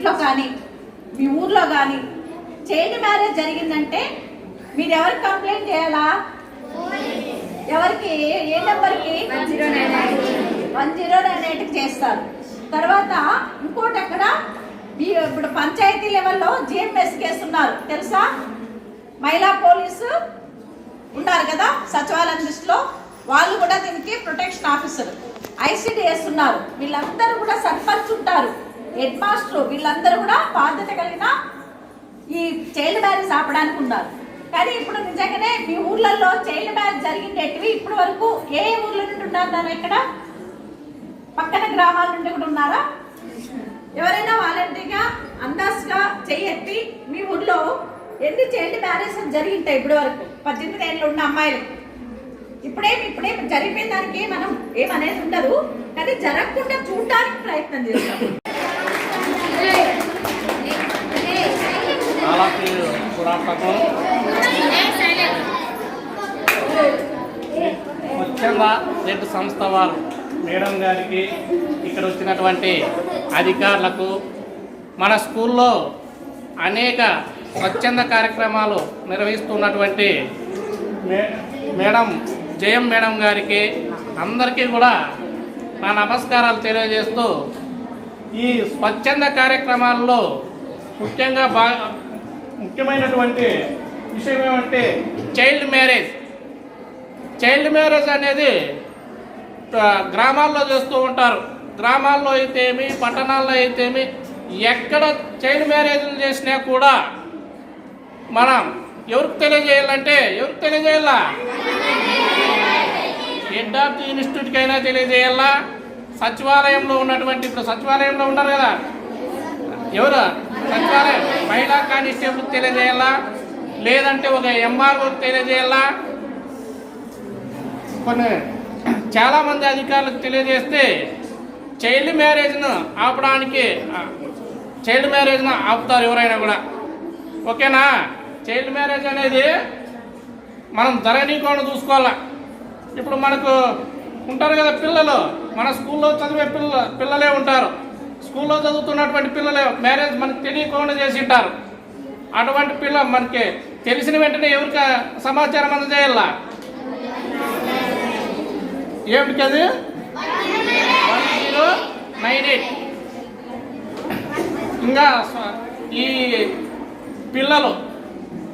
ఇంట్లో కానీ మీ ఊర్లో కానీ చైల్డ్ మ్యారేజ్ జరిగిందంటే మీరు ఎవరికి కంప్లైంట్ చేయాలా? ఎవరికి? ఏ నెంబర్కి? వన్ జీరో నైన్ ఎయిట్కి చేస్తారు. తర్వాత ఇంకోటి అక్కడ మీ ఇప్పుడు పంచాయతీ లెవెల్లో జిఎంఎస్ కేసు ఉన్నారు తెలుసా? మహిళా పోలీసు ఉన్నారు కదా సచివాలయం దృష్టిలో వాళ్ళు కూడా దీనికి ప్రొటెక్షన్ ఆఫీసర్. ఐసీడీఎస్ ఉన్నారు. వీళ్ళందరూ కూడా సర్పంచ్ ఉంటారు. హెడ్ మాస్టర్ వీళ్ళందరూ కూడా బాధ్యత కలిగిన ఈ చైల్డ్ మ్యారేజ్ ఆపడానికి ఉన్నారు. కానీ ఇప్పుడు నిజంగానే మీ ఊర్లలో చైల్డ్ మ్యారేజ్ జరిగిండేటివి ఇప్పటి వరకు ఏ ఊర్ల నుండి ఉన్నారు నాన్న ఇక్కడ పక్కన గ్రామాల నుండి కూడా ఉన్నారా? ఎవరైనా వాలంటీర్గా అందాజుగా చేయెత్తి మీ ఊర్లో ఎన్ని చైల్డ్ మ్యారేజ్ జరిగింటాయి ఇప్పటి వరకు? పద్దెనిమిది ఏళ్ళు ఉన్న అమ్మాయిలు. ఇప్పుడేం ఇప్పుడేం జరిగిపోయిన దానికి మనం ఏమనేది ఉండదు. కానీ జరగకుండా చూడడానికి ప్రయత్నం చేస్తాం. ముఖ్యంగా రెడ్ సంస్థ వారు మేడం గారికి ఇక్కడ వచ్చినటువంటి అధికారులకు మన స్కూల్లో అనేక స్వచ్ఛంద కార్యక్రమాలు నిర్వహిస్తున్నటువంటి మే మేడం జయం మేడం గారికి అందరికీ కూడా నా నమస్కారాలు తెలియజేస్తూ ఈ స్వచ్ఛంద కార్యక్రమాల్లో ముఖ్యంగా బాగా ముఖ్యమైనటువంటి విషయం ఏమంటే చైల్డ్ మ్యారేజ్. చైల్డ్ మ్యారేజ్ అనేది గ్రామాల్లో చేస్తూ ఉంటారు. గ్రామాల్లో అయితేమి పట్టణాల్లో అయితేమి ఎక్కడ చైల్డ్ మ్యారేజ్లు చేసినా కూడా మనం ఎవరికి తెలియజేయాలంటే ఎవరికి తెలియజేయాలా? హెడ్ ఆఫ్ ది ఇన్స్టిట్యూట్కి అయినా తెలియజేయాలా? సచివాలయంలో ఉన్నటువంటి ఇప్పుడు సచివాలయంలో ఉన్నారు కదా. ఎవరు? సచివాలయం. మహిళా కానిస్టేబుల్ తెలియజేయాలా? లేదంటే ఒక ఎంఆర్ఓ తెలియజేయాలా? కొన్ని చాలామంది అధికారులకు తెలియజేస్తే చైల్డ్ మ్యారేజ్ను ఆపడానికి చైల్డ్ మ్యారేజ్ను ఆపుతారు ఎవరైనా కూడా. ఓకేనా? చైల్డ్ మ్యారేజ్ అనేది మనం ధరణీకోణ చూసుకోవాలా. ఇప్పుడు మనకు ఉంటారు కదా పిల్లలు. మన స్కూల్లో చదివే పిల్ల పిల్లలే ఉంటారు. స్కూల్లో చదువుతున్నటువంటి పిల్లలే మ్యారేజ్ మనకు తెలియకుండా చేసి ఉంటారు. అటువంటి పిల్ల మనకి తెలిసిన వెంటనే ఎవరికి సమాచారం అందజేయాల? ఏమిటి అది? వన్ జీరో నైన్ ఎయిట్ ఇంకా ఈ పిల్లలు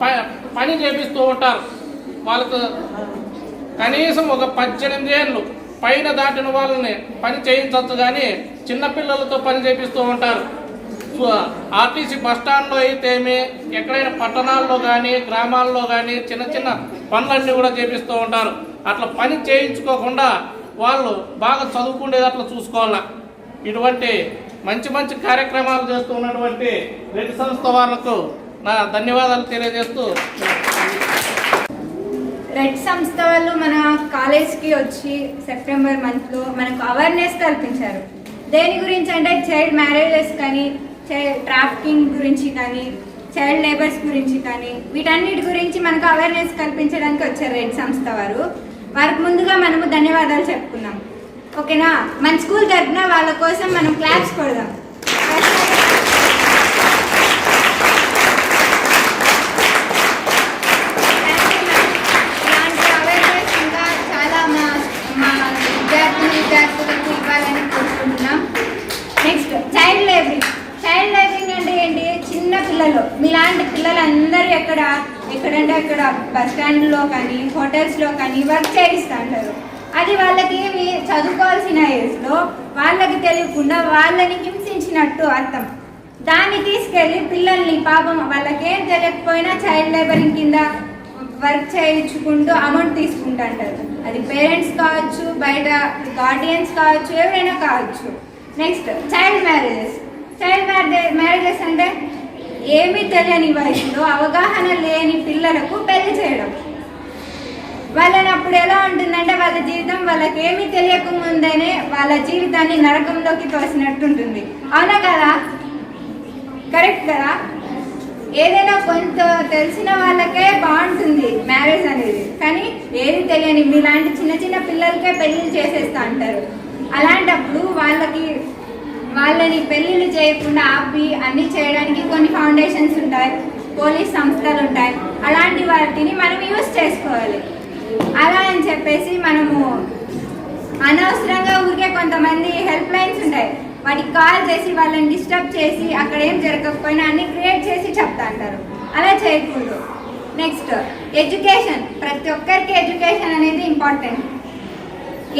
ప- పని చేపిస్తూ ఉంటారు. వాళ్ళకు కనీసం ఒక పద్దెనిమిది ఏళ్ళు పైన దాటిన వాళ్ళని పని చేయించవచ్చు కానీ చిన్నపిల్లలతో పని చేపిస్తూ ఉంటారు. సో ఆర్టీసీ బస్ స్టాండ్లో అయితేమి ఎక్కడైనా పట్టణాల్లో కానీ గ్రామాల్లో కానీ చిన్న చిన్న పనులన్నీ కూడా చేపిస్తూ ఉంటారు. అట్లా పని చేయించుకోకుండా వాళ్ళు బాగా చదువుకునేది అట్లా చూసుకోవాలా. ఇటువంటి మంచి మంచి కార్యక్రమాలు చేస్తూ ఉన్నటువంటి రెడ్డి సంస్థ వాళ్ళకు నా ధన్యవాదాలు తెలియజేస్తూ రెడ్ సంస్థ వాళ్ళు మన కాలేజ్కి వచ్చి సెప్టెంబర్ మంత్లో మనకు అవేర్నెస్ కల్పించారు దేని గురించి అంటే చైల్డ్ మ్యారేజెస్ కానీ చైల్డ్ ట్రాఫికింగ్ గురించి కానీ చైల్డ్ లేబర్స్ గురించి కానీ వీటన్నిటి గురించి మనకు అవేర్నెస్ కల్పించడానికి వచ్చారు రెడ్ సంస్థ వారు. వారికి ముందుగా మనము ధన్యవాదాలు చెప్పుకున్నాం ఓకేనా? మన స్కూల్ తరఫున వాళ్ళ కోసం మనం క్లాప్స్ కొడదాం. హోటల్స్లో కానీ వర్క్ చేయిస్తుంటారు అది వాళ్ళకి మీ చదువుకోవాల్సిన ఏజ్లో వాళ్ళకి తెలియకుండా వాళ్ళని హింసించినట్టు అర్థం. దాన్ని తీసుకెళ్ళి పిల్లల్ని పాపం వాళ్ళకేం తెలియకపోయినా చైల్డ్ లేబరింగ్ కింద వర్క్ చేయించుకుంటూ అమౌంట్ తీసుకుంటుంటారు అది పేరెంట్స్ కావచ్చు బయట గార్డియన్స్ కావచ్చు ఎవరైనా కావచ్చు. Next child marriages child marriage marriages అంటే ఏమీ తెలియని వయసులో అవగాహన లేని పిల్లలకు పెళ్ళి చేయడం. వాళ్ళని అప్పుడు ఎలా ఉంటుందంటే వాళ్ళ జీవితం వాళ్ళకి ఏమీ తెలియకముందనే వాళ్ళ జీవితాన్ని నరకంలోకి తోసినట్టు ఉంటుంది అవునా కదా? కరెక్ట్ కదా? ఏదైనా కొంత తెలిసిన వాళ్ళకే బాగుంటుంది మ్యారేజ్ అనేది. కానీ ఏది తెలియని మీలాంటి చిన్న చిన్న పిల్లలకే పెళ్ళి చేసేస్తా అంటారు. అలాంటప్పుడు వాళ్ళకి వాళ్ళని పెళ్ళిళ్ళు చేయకుండా ఆపి అన్ని చేయడానికి కొన్ని ఫౌండేషన్స్ ఉంటాయి పోలీస్ సంస్థలు ఉంటాయి. అలాంటి వాటిని మనం యూజ్ చేసుకోవాలి. అలా అని చెప్పేసి మనము అనవసరంగా ఊరికే కొంతమంది హెల్ప్ లైన్స్ ఉంటాయి. వాటికి కాల్ చేసి వాళ్ళని డిస్టర్బ్ చేసి అక్కడ ఏం జరగకపోయినా అన్ని క్రియేట్ చేసి చెప్తా అంటారు అలా చేయకూడదు. నెక్స్ట్ ఎడ్యుకేషన్ ప్రతి ఒక్కరికి ఎడ్యుకేషన్ అనేది ఇంపార్టెంట్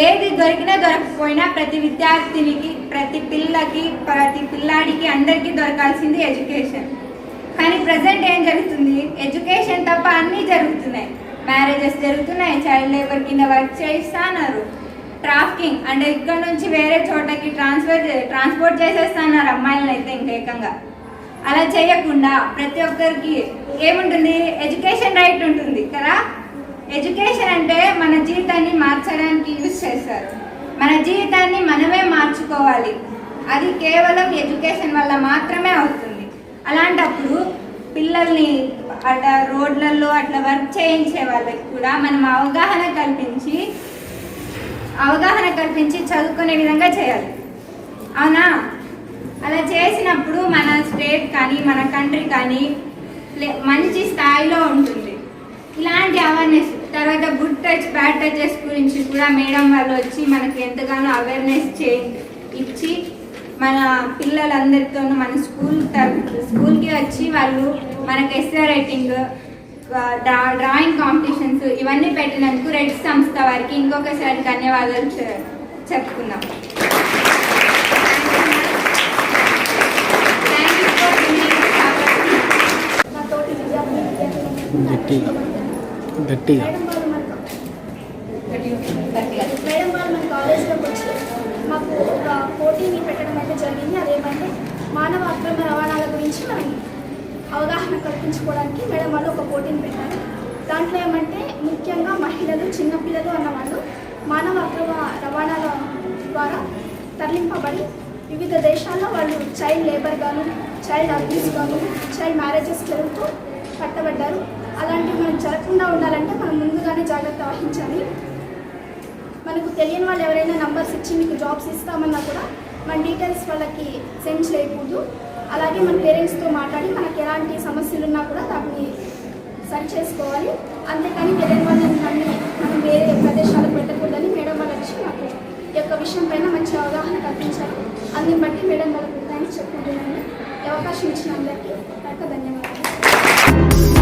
ఏది దొరికినా దొరకకపోయినా ప్రతి విద్యార్థినికి ప్రతి పిల్లకి ప్రతి పిల్లాడికి అందరికీ దొరకాల్సింది ఎడ్యుకేషన్ కానీ ప్రజెంట్ ఏం జరుగుతుంది? ఎడ్యుకేషన్ తప్ప అన్నీ జరుగుతున్నాయి. మ్యారేజెస్ జరుగుతున్నాయి చైల్డ్ లేబర్ కింద వర్క్ చేయిస్తున్నారు. ట్రాఫికింగ్ అంటే ఇక్కడ నుంచి వేరే చోటకి ట్రాన్స్ఫర్ ట్రాన్స్పోర్ట్ చేసేస్తున్నారు అమ్మాయిలను అయితే ఇంకేకంగా అలా చేయకుండా ప్రతి ఒక్కరికి ఏముంటుంది? ఎడ్యుకేషన్ రైట్ ఉంటుంది కదా? ఎడ్యుకేషన్ అంటే మన జీవితాన్ని మార్చడానికి యూజ్ చేస్తారు. మన జీవితాన్ని మనమే మార్చుకోవాలి. అది కేవలం ఎడ్యుకేషన్ వల్ల మాత్రమే అవుతుంది. అలాంటప్పుడు పిల్లల్ని అట్లా రోడ్లలో అట్లా వర్క్ చేయించే వాళ్ళకి కూడా మనం అవగాహన కల్పించి అవగాహన కల్పించి చదువుకునే విధంగా చేయాలి. అవునా? అలా చేసినప్పుడు మన స్టేట్ కానీ మన కంట్రీ కానీ మంచి స్థాయిలో ఉంటుంది. ఇలాంటి అవేర్నెస్ తర్వాత గుడ్ టచ్ బ్యాడ్ టచెస్ గురించి కూడా మేడం వాళ్ళు వచ్చి మనకి ఎంతగానో అవేర్నెస్ చే ఇచ్చి మన పిల్లలందరితోనూ మన స్కూల్ తరఫు స్కూల్కి వచ్చి వాళ్ళు మనకి essay writing draw drawing competitions ఇవన్నీ పెట్టినందుకు రెడ్ సంస్థ వారికి ఇంకొకసారి ధన్యవాదాలు చెప్పుకుందాం. గట్టిగా. గట్టిగా. మేడం వాళ్ళు మన మేడం వాళ్ళు మన కాలేజీలోకి వచ్చి మాకు ఒక పోటీని పెట్టడం అయితే జరిగింది. అదేమంటే మానవ అక్రమ రవాణాల గురించి మనం అవగాహన కల్పించుకోవడానికి మేడం వాళ్ళు ఒక పోటీని పెట్టారు. దాంట్లో ఏమంటే ముఖ్యంగా మహిళలు చిన్నపిల్లలు అన్నవాళ్ళు మానవ అక్రమ రవాణాల ద్వారా తరలింపబడి వివిధ దేశాల్లో వాళ్ళు చైల్డ్ లేబర్ గాను చైల్డ్ అబ్యూస్ గాను చైల్డ్ మ్యారేజెస్ జరుగుతూ పట్టబడ్డారు అలాంటివి మనం జరగకుండా ఉండాలంటే మనం ముందుగానే జాగ్రత్త వహించాలి. మనకు తెలియని వాళ్ళు ఎవరైనా నంబర్స్ ఇచ్చి మీకు జాబ్స్ ఇస్తామన్నా కూడా మన డీటెయిల్స్ వాళ్ళకి సెండ్ చేయకూడదు. అలాగే మన పేరెంట్స్తో మాట్లాడి మనకి ఎలాంటి సమస్యలు ఉన్నా కూడా దాన్ని సరి చేసుకోవాలి. అంతేకాని తెలియని వాళ్ళని మనం వేరే ప్రదేశాలకు పెట్టకూడదని మేడం వాళ్ళు వచ్చి నాకు ఈ యొక్క విషయం పైన మంచి అవగాహన కల్పించారు. అందుని బట్టి మేడం వాళ్ళకు థ్యాంక్స్ చెప్పుకుంటున్నాను. అవకాశం ఇచ్చిన అందరికీ ధన్యవాదాలు.